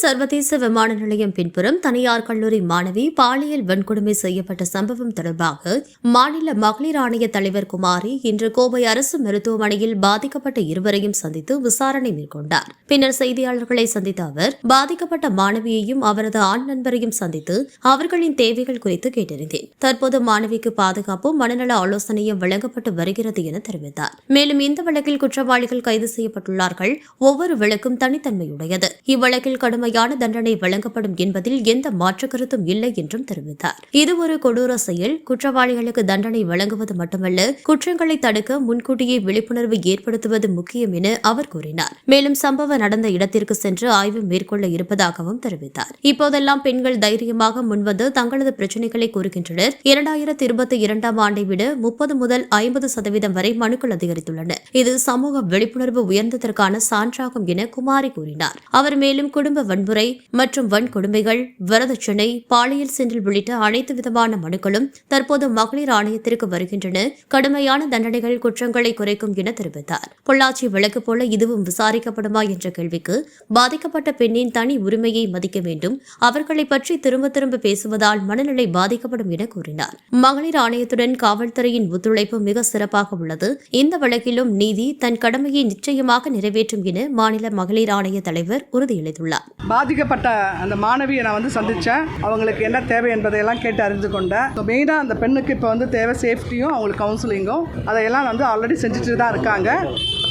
சர்வதேச விமான நிலையம் பின்புறம் தனியார் கல்லூரி மாணவி பாலியல் வன்கொடுமை செய்யப்பட்ட சம்பவம் தொடர்பாக மாநில மகளிர் ஆணைய தலைவர் குமாரி இன்று கோவை அரசு மருத்துவமனையில் பாதிக்கப்பட்ட இருவரையும் சந்தித்து விசாரணை மேற்கொண்டார். பின்னர் செய்தியாளர்களை சந்தித்த அவர் பாதிக்கப்பட்ட மாணவியையும் அவரது ஆண் நண்பரையும் சந்தித்து அவர்களின் தேவைகள் குறித்து கேட்டறிந்தேன். தற்போது மாணவிக்கு பாதுகாப்பும் மனநல ஆலோசனையும் வழங்கப்பட்டு வருகிறது என தெரிவித்தார். மேலும் இந்த வழக்கில் குற்றவாளிகள் கைது செய்யப்பட்டுள்ளார்கள். ஒவ்வொரு வழக்கும் தனித்தன்மையுடையது. இவ்வழக்கில் கடுமையான தண்டனை வழங்கப்படும் என்பதில் எந்த மாற்று கருத்தும் இல்லை என்றும் தெரிவித்தார். இது ஒரு கொடூர செயல். குற்றவாளிகளுக்கு தண்டனை வழங்குவது மட்டுமல்ல குற்றங்களை தடுக்க முன்கூட்டியே விழிப்புணர்வு ஏற்படுத்துவது முக்கியம் என அவர் கூறினார். மேலும் சம்பவம் நடந்த இடத்திற்கு சென்று ஆய்வு மேற்கொள்ள இருப்பதாகவும் தெரிவித்தார். இப்போதெல்லாம் பெண்கள் தைரியமாக முன்வந்து தங்களது பிரச்சினைகளை கூறுகின்றனர். இரண்டாயிரத்தி இருபத்தி இரண்டாம் ஆண்டை விட முப்பது முதல் ஐம்பது சதவீதம் வரை மனுக்கள் அதிகரித்துள்ளன. இது சமூக விழிப்புணர்வு உயர்ந்ததற்கான சான்றாகும் என குமாரி கூறினார். அவர் மேலும் குடும்ப வன்முறை மற்றும் வன்கொடுமைகள் வரதட்சணை பாலியல் சென்றல் உள்ளிட்ட அனைத்து விதமான மனுக்களும் தற்போது மகளிர் ஆணையத்திற்கு வருகின்றன. கடுமையான தண்டனைகள் குற்றங்களை குறைக்கும் என தெரிவித்தார். பொள்ளாச்சி வழக்கு போல இதுவும் விசாரிக்கப்படுமா என்ற கேள்விக்கு பாதிக்கப்பட்ட பெண்ணின் தனி உரிமையை மதிக்க வேண்டும். அவர்களை பற்றி திரும்ப திரும்ப பேசுவதால் மனநிலை பாதிக்கப்படும் என கூறினார். மகளிர் ஆணையத்துடன் காவல்துறையின் ஒத்துழைப்பு மிக சிறப்பாக உள்ளது. இந்த வழக்கிலும் நீதி தன் கடமையை நிச்சயமாக நிறைவேற்றும் என மாநில மகளிர் ஆணைய தலைவர் உறுதியளித்துள்ளார். பாதிக்கப்பட்ட அந்த மாணவியை நான் வந்து சந்தித்தேன் அவங்களுக்கு என்ன தேவை என்பதையெல்லாம் கேட்டு அறிந்து கொண்டேன். ஸோ மெயினாக அந்த பெண்ணுக்கு இப்போ வந்து தேவை சேஃப்டியும் அவங்களுக்கு கவுன்சிலிங்கும் அதையெல்லாம் வந்து ஆல்ரெடி செஞ்சுட்டு தான் இருக்காங்க.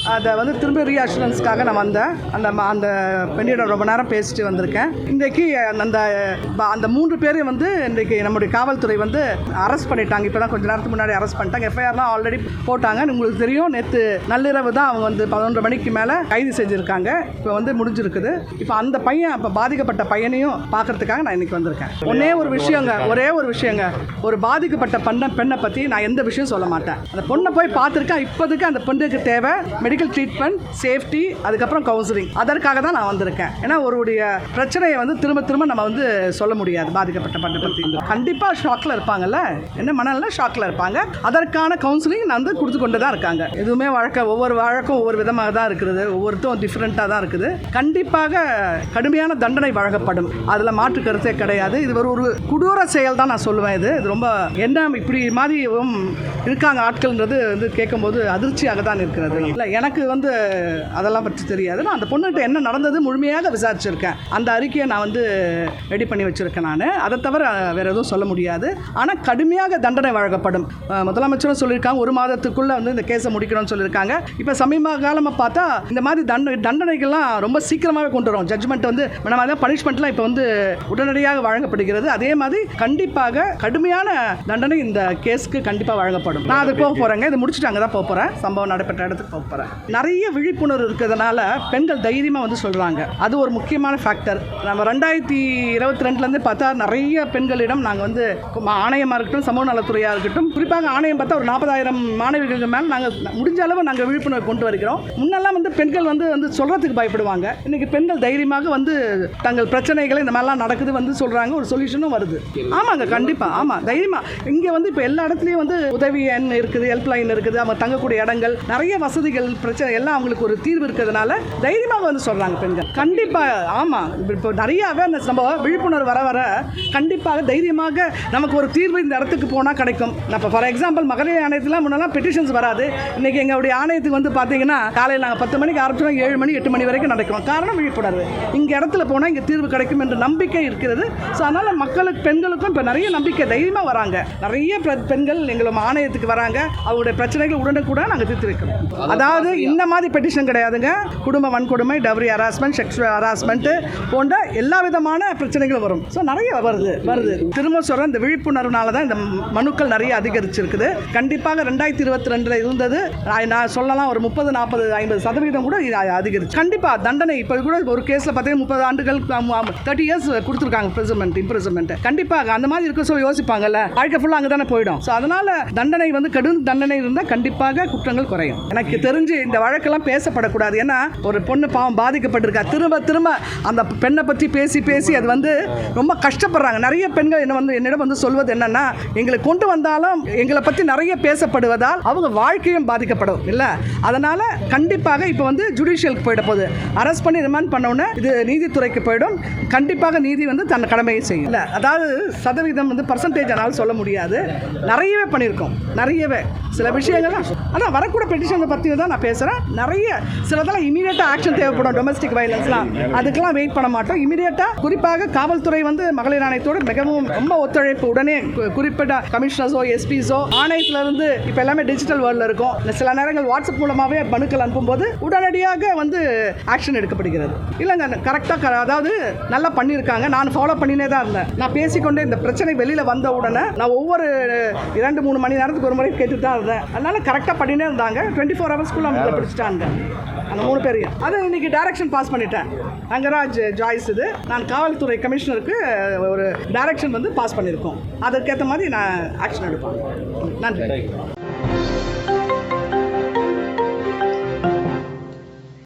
அதை வந்து திரும்ப ரீஅஷூரன்ஸ்க்காக நான் வந்தேன். அந்த ம- அந்த பெண்ணியோட ரொம்ப நேரம் பேசிட்டு வந்திருக்கேன். இன்றைக்கி அந்த ப- அந்த மூன்று பேரையும் வந்து இன்றைக்கி நம்முடைய காவல்துறை வந்து அரெஸ்ட் பண்ணிட்டாங்க. இப்போ தான் கொஞ்ச நேரத்துக்கு முன்னாடி அரெஸ்ட் பண்ணிட்டாங்க. எஃப்ஐஆர்லாம் ஆல்ரெடி போட்டாங்க. உங்களுக்கு தெரியும் நேற்று நள்ளிரவு தான் அவங்க வந்து பதினொன்று மணிக்கு மேலே கைது செஞ்சுருக்காங்க. இப்போ வந்து முடிஞ்சிருக்குது. இப்போ அந்த பையன் இப்போ பாதிக்கப்பட்ட பையனையும் பார்க்கறதுக்காக நான் இன்னைக்கு வந்திருக்கேன். ஒன்றே ஒரு விஷயங்க ஒரே ஒரு விஷயங்க. ஒரு பாதிக்கப்பட்ட பெண்ணை பெண்ணை பற்றி நான் எந்த விஷயம் சொல்ல மாட்டேன். அந்த பொண்ணை போய் பார்த்துருக்கேன். இப்போதுக்கு அந்த பெண்ணுக்கு தேவை. மெடிக்கல் ட்ரீட்மெண்ட் சேஃப்டி அதுக்கப்புறம் கவுன்சிலிங் அதற்காக தான் நான் வந்திருக்கேன். ஏன்னா ஒருடைய பிரச்சனையை வந்து திரும்ப திரும்ப நம்ம வந்து சொல்ல முடியாது பாதிக்கப்பட்ட பெண்ணை பற்றி கண்டிப்பாக ஷாக்கில் இருப்பாங்கல்ல? என்ன மனநிலை? ஷாக்கில் இருப்பாங்க. அதற்கான கவுன்சிலிங் நான் வந்து கொடுத்து கொண்டு தான் இருக்காங்க. எதுவுமே வழக்க ஒவ்வொரு வழக்கும் ஒவ்வொரு விதமாக தான் இருக்குது. ஒவ்வொருத்தரும் டிஃப்ரெண்ட்டாக தான் இருக்குது. கண்டிப்பாக கடுமையான தண்டனை வழங்கப்படும். அதில் மாற்று கருத்தே கிடையாது. இது ஒரு ஒரு கொடூர செயல் தான் நான் சொல்லுவேன் இது. இது ரொம்ப என்ன இப்படி மாதிரி இருக்காங்க ஆட்கள்ன்றது வந்து கேட்கும்போது அதிர்ச்சியாக தான் இருக்கிறது. இல்லை எனக்கு வந்து அதெல்லாம் பற்றி தெரியாது. நான் அந்த பொண்ணுகிட்ட என்ன நடந்தது முழுமையாக விசாரிச்சிருக்கேன். அந்த அறிக்கையை நான் வந்து ரெடி பண்ணி வச்சுருக்கேன் நான். அதை தவிர வேறு எதுவும் சொல்ல முடியாது. ஆனால் கடுமையாக தண்டனை வழங்கப்படும். முதலமைச்சரும் சொல்லியிருக்காங்க ஒரு மாதத்துக்குள்ளே வந்து இந்த கேஸை முடிக்கணும்னு சொல்லியிருக்காங்க. இப்போ சமீப காலமாக பார்த்தா இந்த மாதிரி தண்டனை தண்டனைகள்லாம் ரொம்ப சீக்கிரமாகவே கொண்டு வரும். ஜட்ஜ்மெண்ட் வந்து நம்ம தான் பனிஷ்மெண்ட்லாம் இப்போ வந்து உடனடியாக வழங்கப்படுகிறது. அதே மாதிரி கண்டிப்பாக கடுமையான தண்டனை இந்த கேஸ்க்கு கண்டிப்பாக வழங்கப்படும். நான் அதுக்கு போக போகிறேங்க இது முடிச்சுட்டு அங்கே தான் போக போகிறேன் சம்பவம் நடைபெற்ற இடத்துக்கு போக போகிறேன் நிறைய விழிப்புணர்வு இருக்கிறதுனால பெண்கள் தைரியமாக வந்து சொல்கிறாங்க அது ஒரு முக்கியமான ஃபேக்டர் நம்ம ரெண்டாயிரத்தி இருபத்தி ரெண்டுலேருந்து பார்த்தா நிறைய பெண்களிடம் நாங்கள் வந்து ஆணையமாக இருக்கட்டும் சமூக நலத்துறையாக இருக்கட்டும் குறிப்பாக ஆணையம் பார்த்தா ஒரு நாற்பதாயிரம் மாணவிகளுக்கு மேலே நாங்கள் முடிஞ்ச அளவு நாங்கள் விழிப்புணர்வு கொண்டு வருகிறோம். முன்னெல்லாம் வந்து பெண்கள் வந்து வந்து சொல்கிறதுக்கு பயப்படுவாங்க. இன்னைக்கு பெண்கள் தைரியமாக வந்து தங்கள் பிரச்சனைகளை இந்த மாதிரிலாம் நடக்குது வந்து சொல்கிறாங்க ஒரு சொல்யூஷனும் வருது. ஆமாங்க கண்டிப்பாக ஆமாம் தைரியமாக இங்கே வந்து இப்போ எல்லா இடத்துலையும் வந்து உதவி எண் இருக்குது ஹெல்ப்லைன் இருக்குது அவங்க தங்கக்கூடிய இடங்கள் நிறைய வசதிகள் பிரச்சனை எல்லாம் அவங்களுக்கு ஒரு தீர்வு இருக்கிறதுனால தைரியமாக வந்து சொல்கிறாங்க பெண்கள். கண்டிப்பாக ஆமாம் இப்போ நிறைய அவேர்னஸ் நம்ம விழிப்புணர்வு வர வர கண்டிப்பாக தைரியமாக நமக்கு ஒரு தீர்வு இந்த இடத்துக்கு போனால் கிடைக்கும். இப்போ ஃபார் எக்ஸாம்பிள் மகளிர் ஆணையத்தில் முன்னெல்லாம் பெட்டிஷன்ஸ் வராது. இன்றைக்கி எங்களுடைய ஆணையத்துக்கு வந்து பார்த்தீங்கன்னா காலையில் நாங்கள் பத்து மணிக்கு ஆரம்பிச்சோம் ஏழு மணி எட்டு மணி வரைக்கும் நடக்கும். காரணம் விழிப்புணர்வு. இங்கே இடத்துல போனால் இங்கே தீர்வு கிடைக்கும் என்ற நம்பிக்கை இருக்கிறது. ஸோ அதனால் மக்களுக்கு பெண்களுக்கும் இப்போ நிறைய நம்பிக்கை தைரியமாக வராங்க. நிறைய பெண்கள் எங்களோட ஆணையத்துக்கு வராங்க அவங்களுடைய பிரச்சனைகள் உடனுக்குடன் நாங்கள் தீர்த்து வைக்கிறோம் அதாவது இந்த மாதிரி பெட்டிஷன் கிடையாதுங்க. குடும்ப வன்கொடுமை டவரி ஹராஸ்மெண்ட் செக்ஷுவல் ஹராஸ்மெண்ட் போன்ற எல்லா விதமான பிரச்சனைகளும் வரும். ஸோ நிறைய வருது வருது. திரும்ப சொல்கிறேன் இந்த விழிப்புணர்வுனால தான் இந்த மனுக்கள் நிறைய அதிகரிச்சிருக்குது. கண்டிப்பாக ரெண்டாயிரத்தி இருபத்தி ரெண்டில் இருந்தது நான் சொல்லலாம் ஒரு முப்பது நாற்பது ஐம்பது சதவீதம் கூட அதிகரிச்சு கண்டிப்பாக தண்டனை இப்போ கூட ஒரு கேஸில் பார்த்தீங்கன்னா முப்பது ஆண்டுகள் தேர்ட்டி இயர்ஸ் கொடுத்துருக்காங்க ப்ரிசன்மெண்ட் இம்ப்ரிசன்மெண்ட் கண்டிப்பாக அந்த மாதிரி இருக்க சொல்லி யோசிப்பாங்கல்ல. வாழ்க்கை ஃபுல்லாக அங்கே தானே போயிடும். ஸோ அதனால தண்டனை வந்து கடும் தண்டனை இருந்தால் கண்டிப்பாக குற்றங்கள் குறையும். எனக்கு தெரிஞ்சு இந்த வழக்கெல்லாம் பேசப்படக்கூடாது. ஏன்னா ஒரு பொண்ணு பாவம் பாதிக்கப்பட்டிருக்கா. திரும்ப திரும்ப அந்த பெண்ணை பற்றி பேசி பேசி அது வந்து ரொம்ப கஷ்டப்படுறாங்க. நிறைய பெண்கள் என்ன வந்து என்னிடம் வந்து சொல்வது என்னன்னா எங்களை கொண்டு வந்தாலும் எங்களை பற்றி நிறைய பேசப்படுவதால் அவங்க வாழ்க்கையும் பாதிக்கப்படும். இல்லை? அதனால் கண்டிப்பாக இப்போ வந்து ஜுடிஷியலுக்கு போயிட போகுது. அரெஸ்ட் பண்ணி ரிமாண்ட் பண்ண இது நீதித்துறைக்கு போயிடும். கண்டிப்பாக நீதி வந்து தன் கடமையை செய்யும். இல்லை? அதாவது சதவீதம் வந்து பர்சன்டேஜ் என்னால் சொல்ல முடியாது. நிறையவே பண்ணியிருக்கோம். நிறையவே. சில விஷயங்கள் ஆனால் வரக்கூட பெட்டிஷனை பற்றி தான் நான் பேசுகிறேன் நிறைய சிலதெல்லாம் இமீடியட்டாக ஆக்ஷன் தேவைப்படும். டொமஸ்டிக் வயலன்ஸ்லாம் அதுக்கெல்லாம் வெயிட் பண்ண மாட்டோம். இமீடியட்டாக குறிப்பாக காவல்துறை வந்து மகளிர் ஆணையத்தோடு மிகவும் ரொம்ப ஒத்துழைப்பு உடனே குறிப்பிட்ட கமிஷனர்ஸோ எஸ்பிஸோ ஆணையத்திலிருந்து இப்போ எல்லாமே டிஜிட்டல் வேர்ல்டில் இருக்கும். இந்த சில நேரங்கள் வாட்ஸ்அப் மூலமாகவே மனுக்கள் அனுப்பும்போது உடனடியாக வந்து ஆக்ஷன் எடுக்கப்படுகிறது. இல்லைங்க கரெக்டாக அதாவது நல்லா பண்ணியிருக்காங்க. நான் ஃபாலோ பண்ணினே தான் இருந்தேன். நான் பேசிக்கொண்டே இந்த பிரச்சனை வெளியில் வந்த உடனே நான் ஒவ்வொரு இரண்டு மூணு மணி நேரம் நேரத்துக்கு ஒரு முறை கேட்டுட்டு தான் இருந்தேன். அதனால கரெக்டாக பண்ணினே இருந்தாங்க. டுவெண்ட்டி ஃபோர் ஹவர்ஸ்க்குள்ள அவங்க பிடிச்சிட்டாங்க. அந்த மூணு பேரையும். அது இன்னைக்கு டைரக்ஷன் பாஸ் பண்ணிட்டேன். ரங்கராஜ் ஜாய்ஸ் இது. நான் காவல்துறை கமிஷனருக்கு ஒரு டைரக்ஷன் வந்து பாஸ் பண்ணியிருக்கோம். அதற்கேற்ற மாதிரி நான் ஆக்ஷன் எடுப்பேன். நன்றி.